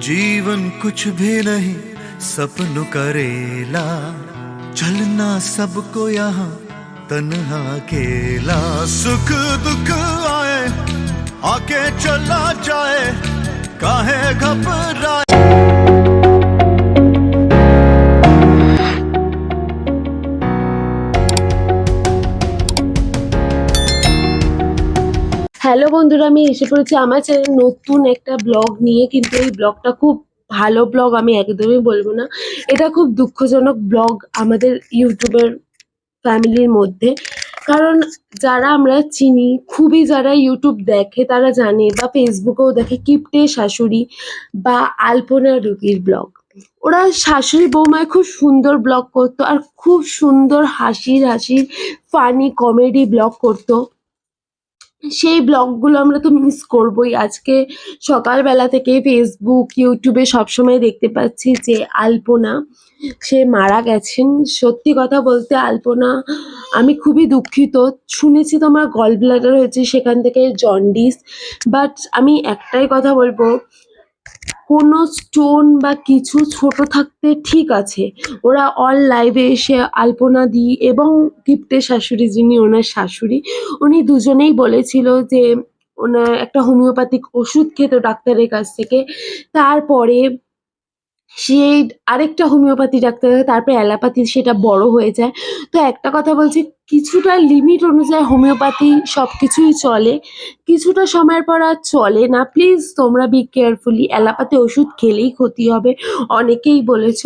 जीवन कुछ भी नहीं, सपन करेला। चलना सबको यहाँ, तन्हा अकेला। सुख दुख आए, आके चला जाए, काहे घबराए? হ্যালো বন্ধুরা, আমি এসে পড়েছি আমার চ্যানেল নতুন একটা ব্লগ নিয়ে। কিন্তু এই ব্লগটা খুব ভালো ব্লগ আমি একদমই বলব না। এটা খুব দুঃখজনক ব্লগ আমাদের ইউটিউবের ফ্যামিলির মধ্যে। কারণ যারা আমরা চিনি, খুবই যারা ইউটিউব দেখে তারা জানে বা ফেসবুকেও দেখে কিপটে শাশুড়ি বা আলপনা রুগীর ব্লগ ওরা শাশুড়ি বৌমায় খুব সুন্দর ব্লগ করতো আর খুব সুন্দর হাসির হাসির ফানি কমেডি ব্লগ করতো। সেই ব্লগগুলো আমরা তো মিস করবই। আজকে সকালবেলা থেকে ফেসবুক ইউটিউবে সবসময় দেখতে পাচ্ছি যে আলপনা, সে মারা গেছেন। সত্যি কথা বলতে আলপনা, আমি খুবই দুঃখিত। শুনেছি তোমার গল ব্লাডার হয়েছে সেখান থেকে জন্ডিস বাট আমি একটাই কথা বলব কোনো স্টোন বা কিছু ছোট থাকতে ঠিক আছে। ওরা অল লাইভে এসে আলপনা দি এবং গিফটের শাশুড়ি যিনি ওনার শাশুড়ি, উনি দুজনেই বলেছিল যে ওনার একটা হোমিওপ্যাথিক ওষুধ খেত ডাক্তারের কাছ থেকে। তারপরে সেই আরেকটা হোমিওপ্যাথি ডাক্তার, তারপরে অ্যালোপ্যাথি, সেটা বড় হয়ে যায়। তো একটা কথা বলছি কিছুটা লিমিট অনুযায়ী হোমিওপ্যাথি সব কিছুই চলে, কিছুটা সময়ের পর আর চলে না। প্লিজ তোমরা বি কেয়ারফুলি অ্যালোপ্যাথি ওষুধ খেলেই ক্ষতি হবে, অনেকেই বলেছ।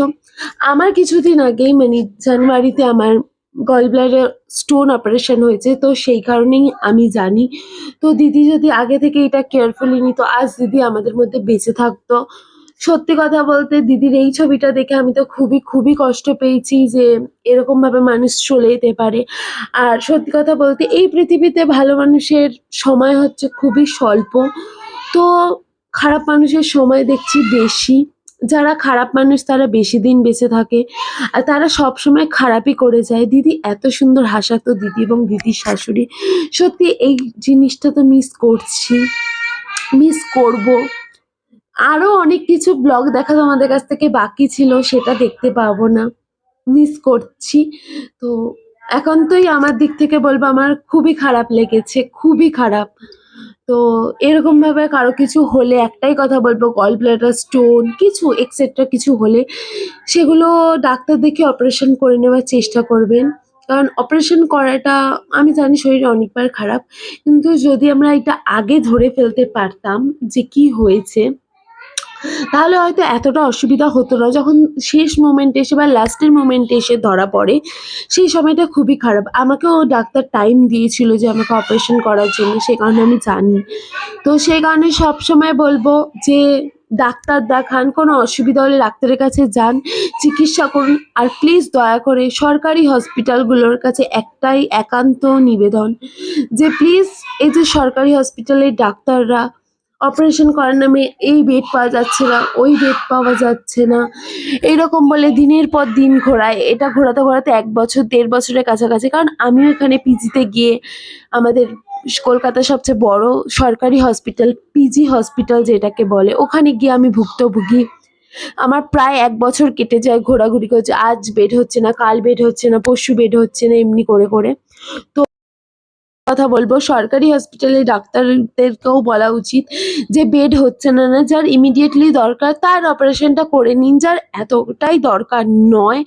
আমার কিছুদিন আগেই মানে জানুয়ারিতে আমার গল ব্লাডার স্টোন অপারেশন হয়েছে, তো সেই কারণেই আমি জানি। তো দিদি যদি আগে থেকে এটা কেয়ারফুলি নিত, আজ দিদি আমাদের মধ্যে বেঁচে থাকতো। সত্যি কথা বলতে দিদির এই ছবিটা দেখে আমি তো খুবই খুবই কষ্ট পেয়েছি যে এরকম ভাবে মানুষ চলে যেতে পারে। আর সত্যি কথা বলতে এই পৃথিবীতে ভালো মানুষের সময় হচ্ছে খুবই স্বল্প। তো খারাপ মানুষের সময় দেখছি বেশি। যারা খারাপ মানুষ তারা বেশি দিন বেঁচে থাকে। আর তারা সব সময় খারাপই করে যায়। দিদি এত সুন্দর হাসাতো দিদি এবং দিদির শাশুড়ি। সত্যি এই জিনিসটা তো মিস করছি। মিস করব। আরও অনেক কিছু ব্লগ দেখা তোমাদের কাছ থেকে বাকি ছিল, সেটা দেখতে পাবো না। মিস করছি। তো একান্তই আমার দিক থেকে বলব, আমার খুবই খারাপ লেগেছে, খুবই খারাপ। তো এরকম ভাবে কারও কিছু হলে একটাই কথা বলব গল ব্লাডার স্টোন কিছু এক্সেট্রা কিছু হলে সেগুলো ডাক্তার দেখে অপারেশন করে নেওয়ার চেষ্টা করবেন। কারণ অপারেশন করাটা, আমি জানি শরীরে অনেকবার খারাপ, কিন্তু যদি আমরা এটা আগে ধরে ফেলতে পারতাম যে কি হয়েছে তাহলে হয়তো এতটা অসুবিধা হতো না। যখন শেষ মোমেন্টে এসে বা লাস্টের মোমেন্টে এসে ধরা পড়ে, সেই সময়টা খুবই খারাপ। আমাকেও ডাক্তার টাইম দিয়েছিল যে আমাকে অপারেশন করার জন্য, সে কারণে আমি জানি। তো সেই কারণে সবসময় বলব যে, ডাক্তার দেখান, কোনো অসুবিধা হলে ডাক্তারের কাছে যান, চিকিৎসা করুন। আর প্লিজ দয়া করে সরকারি হসপিটালগুলোর কাছে একটাই একান্ত নিবেদন যে প্লিজ এই যে সরকারি হসপিটালের ডাক্তাররা অপারেশন করার নামে এই বেড পাওয়া যাচ্ছে না, ওই বেড পাওয়া যাচ্ছে না। এইরকম বলে দিনের পর দিন ঘোরায়। এটা ঘোরাতে ঘোরাতে এক বছর, দেড় বছরের কাছাকাছি। কারণ আমিও এখানে পিজিতে গিয়ে আমাদের কলকাতার সবচেয়ে বড় সরকারি হসপিটাল পিজি হসপিটাল যেটাকে বলে, ওখানে গিয়ে আমি ভুক্তভোগী। আমার প্রায় এক বছর কেটে যায় ঘোরাঘুরি করছে। আজ বেড হচ্ছে না, কাল বেড হচ্ছে না, পরশু বেড হচ্ছে না, এমনি করে করে। তো কথা বলব। সরকারি হসপিটালে ডাক্তারদেরকেও বলা উচিত যে বেড হচ্ছে না না, যার ইমিডিয়েটলি দরকার, তার অপারেশনটা করে নিন, যার এতটাই দরকার নয়।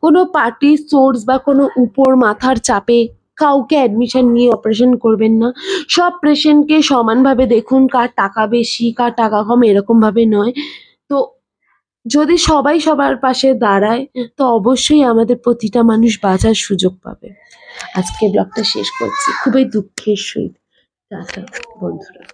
কোনো পার্টি সোর্স বা কোনো উপর মাথার চাপে কাউকে অ্যাডমিশন নিয়ে অপারেশন করবেন না। সব পেশেন্টকে সমানভাবে দেখুন, কার টাকা বেশি, কার টাকা কম, এরকমভাবে নয়। তো যদি সবাই সবার পাশে দাঁড়ায় তো অবশ্যই আমাদের প্রতিটা মানুষ বাঁচার সুযোগ পাবে। আজকে ব্লগটা শেষ করছি। খুবই দুঃখের সহিত। টাটা বন্ধুরা।